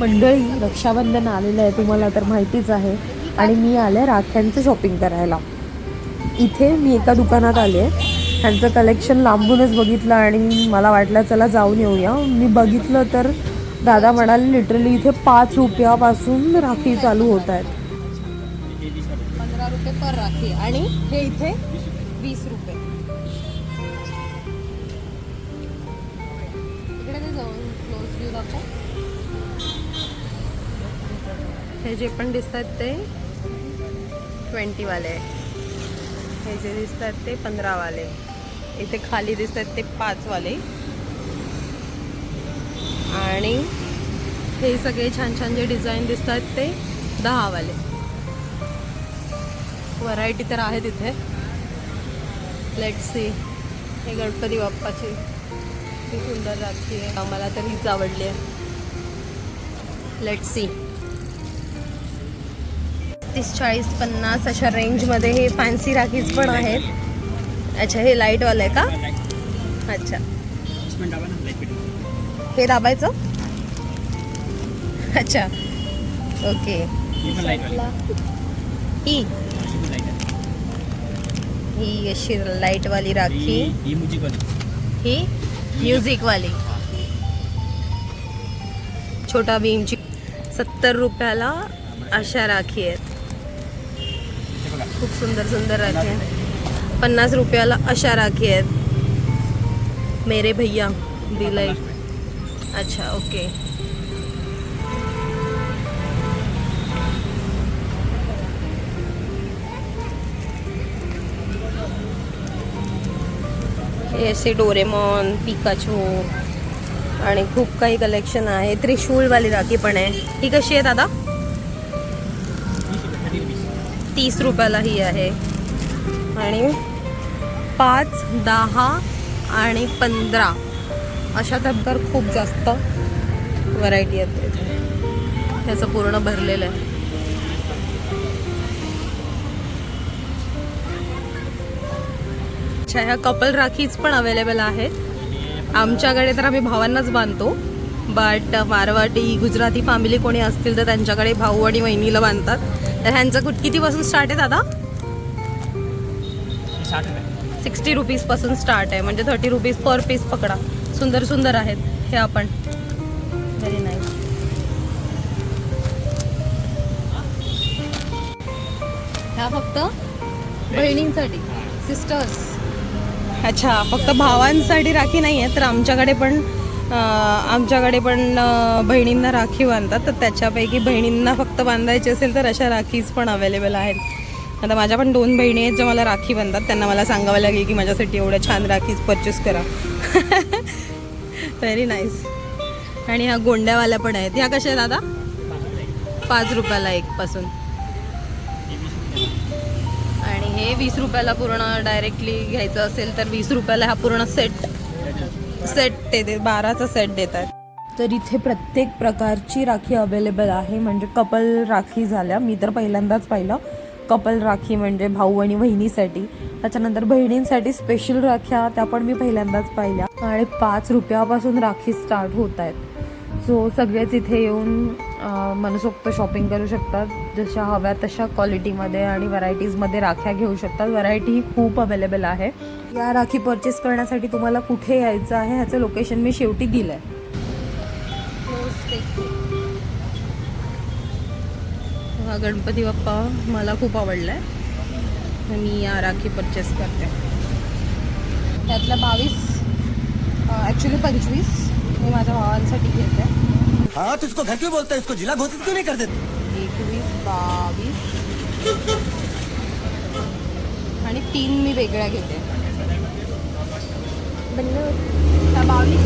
मंडळी रक्षाबंधन आलेलं आहे तुम्हाला तर माहितीच आहे. आणि मी आले राख्यांचं शॉपिंग करायला. इथे मी एका दुकानात आले. ह्यांचं कलेक्शन लांबूनच बघितलं आणि मला वाटलं चला जाऊन येऊया. मी बघितलं तर दादा म्हणाले लिटरली इथे पाच रुपयापासून राखी चालू होत आहेत. पंधरा रुपये पर राखी आणि हे इथे वीस रुपये. इकडे जाऊन क्लोज व्ह्यू दाखव. हे जे पण दिसतात ते ट्वेंटीवाले हे जे दिसतात ते पंधरावाले. इथे खाली दिसतात ते पाचवाले. आणि हे सगळे छान छान जे डिझाईन दिसतात ते दहावाले. व्हरायटी तर आहे तिथे. लेट सी हे गणपती बाप्पाची. ही सुंदर राखी आहे आम्हाला तर हीच आवडली आहे. लेट सी तीस चाळीस पन्नास अशा रेंजमध्ये हे फॅन्सी राखीज पण आहेत. अच्छा हे लाईटवालं आहे का? अच्छा. हे दाबायचं? अच्छा. ओके. ही. ही अशी लाईटवाली राखी. ही म्युझिकवाली छोटा भीमची सत्तर रुपयाला अशा राखी आहेत. खूप सुंदर सुंदर राखी आहेत पन्नास रुपयाला अशा राखी आहेत. मेरे भैया दिलंय. अच्छा ओके. असे डोरेमॉन पिकाचो आणि खूप काही कलेक्शन आहे. त्रिशूलवाली राखी पण आहे. ही कशी आहे दादा? तीस रुपयाला ही आहे. आणि पाच दहा आणि पंधरा अशा तर खूप जास्त व्हरायटी आहेत इथे. ह्याचं पूर्ण भरलेलं आहे. अच्छा ह्या कपल राखीज पण अवेलेबल आहेत. आमच्याकडे तर आम्ही भावांनाच बांधतो. बट मारवाटी गुजराती फॅमिली कोणी असतील तर त्यांच्याकडे भाऊ आणि वहिनीला बांधतात. तर ह्यांचं कुठ कितीपासून स्टार्ट आहे दादा? सिक्स्टी रुपीजपासून स्टार्ट आहे. म्हणजे थर्टी रुपीज पर पीस पकडा. सुंदर सुंदर आहेत हे आपण. व्हेरी नाईस ह्या फक्त बहिणींसाठी. सिस्टर्स अच्छा फक्त भावांसाठी राखी नाही आहे तर आमच्याकडे पण आमच्याकडे पण बहिणींना राखी बांधतात. तर त्याच्यापैकी बहिणींना फक्त बांधायची असेल तर अशा राखीज पण अवेलेबल आहेत. आता माझ्या पण दोन बहिणी आहेत ज्या मला राखी बांधतात. त्यांना मला सांगावं लागेल की माझ्यासाठी एवढ्या छान राखीज परचेस करा. व्हेरी नाईस आणि ह्या गोंड्यावाल्या पण आहेत. ह्या कशा आहेत दादा? पाच रुपयाला एक पासून. आणि हे वीस रुपयाला पूर्ण डायरेक्टली घ्यायचं असेल तर वीस रुपयाला हा पूर्ण सेट सेट ते बाराचा सेट देतात. तर इथे प्रत्येक प्रकारची राखी अवेलेबल आहे. म्हणजे कपल राखी झाल्या. मी तर पहिल्यांदाच पाहिलं. कपल राखी म्हणजे भाऊ आणि बहिणीसाठी त्याच्यानंतर बहिणींसाठी स्पेशल राख्या त्या पण मी पहिल्यांदाच पाहिल्या. आणि पाच रुपयापासून राखी स्टार्ट होत आहेत. सो सगळेच इथे येऊन मनसोक्त शॉपिंग करू शकतात. जशा हव्या तशा क्वालिटीमध्ये आणि व्हरायटीजमध्ये राख्या घेऊ शकतात. व्हरायटी ही खूप अवेलेबल आहे. या राखी परचेस करण्यासाठी तुम्हाला कुठे यायचं आहे ह्याचं लोकेशन मी शेवटी दिलं आहे हा गणपती बाप्पा मला खूप आवडला आहे मी या राखी परचेस करते. त्यातल्या बावीस ॲक्च्युली पंचवीस मी माझ्या भावांसाठी घेते. हाँ तो इसको घर क्यों बोलते हैं? इसको जिला घोषित क्यों नहीं कर देते? एकवीस बावीस। आणि तीन मी वेगळ्या घेते. त्या बावीस.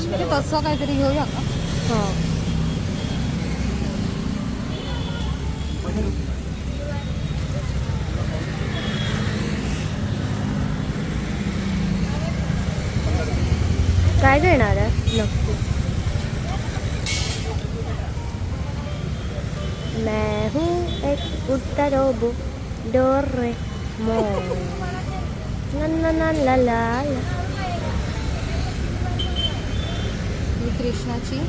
म्हणजे तसं काहीतरी घेऊया का? हां. काय घेणार आहे नक्की मैं हूँ एक उड़ता रोबो डोरे मो ना ना ना ला ला ला कृष्णाची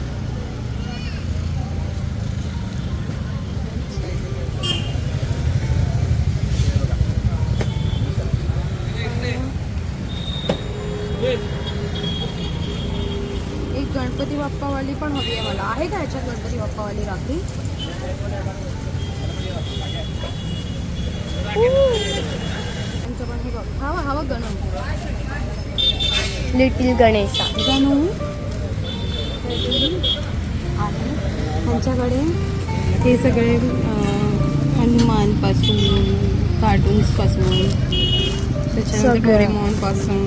एक गणपती बाप्पावाली पण हवी आहे मला. आहे का ह्याच्यात गणपती बाप्पावाली राखी? त्यांचं पण हे बघ. हा बघ, हा बघ गणू. लिटिल गणेशा. गणू. आहे त्यांच्याकडे हे सगळे हनुमानपासून कार्टून्सपासून त्याच्यानंतर. डोरेमॉनपासून.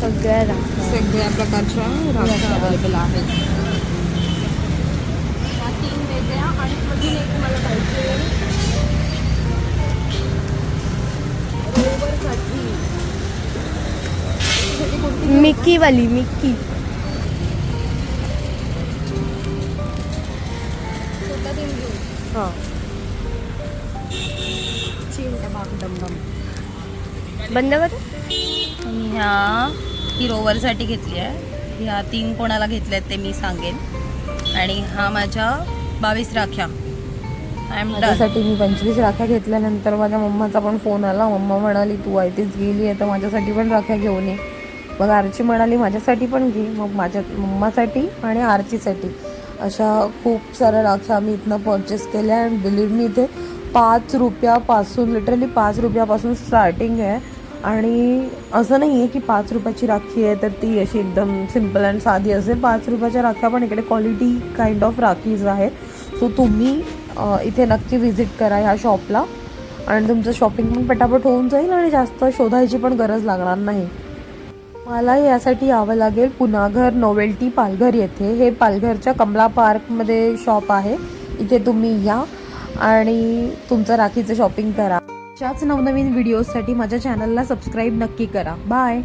सगळ्या राख्या सगळ्या प्रकारच्या राख्या अवेलेबल आहेत. तीन वेगळ्या आणि अजून एक मला पाहिजे. रोवरसाठी त्याच्यासाठी कोणती मिक्की वाली मिक्की. छोटा तीन घेऊ. हा. चीन टबाक डमडम बंद कर? ह्या. ही रोवरसाठी घेतली आहे. ह्या तीन कोणाला घेतल्या आहेत ते मी सांगेन. आणि हा माझ्या बावीस राख्या. माझ्यासाठी मी पंचवीस राख्या घेतल्यानंतर माझ्या मम्माचा पण फोन आला. मम्मा म्हणाली तू आयतीच गेली आहे तर माझ्यासाठी पण राख्या घेऊन ये. मग आरची म्हणाली माझ्यासाठी पण घे. मग माझ्या मम्मासाठी आणि आरचीसाठी अशा खूप साऱ्या राख्या आम्ही इथनं पर्चेस केल्या. आणि बिलीव्ह मी इथे पाच रुपयापासून लिटरली पाच रुपयापासून स्टार्टिंग आहे. आणि असं नाही आहे की पाच रुपयाची राखी आहे तर ती अशी एकदम सिंपल अँड साधी असेल. पाच रुपयाच्या राख्या पण इकडे क्वालिटी काइंड ऑफ राखीज आहेत. सो तुम्ही इथे नक्की व्हिजिट करा ह्या शॉपला आणि तुमचं शॉपिंग पण पटापट होऊन जाईल आणि जास्त शोधायची पण गरज लागणार नाही. मला यासाठी यावं लागेल पुनाघर नोवेल्टी पालघर येथे. हे पालघरच्या कमला पार्कमध्ये शॉप आहे. इथे तुम्ही या आणि तुमचं राखीचं शॉपिंग करा. अशाच नवनवीन व्हिडिओजसाठी माझ्या चॅनलला सबस्क्राईब नक्की करा. बाय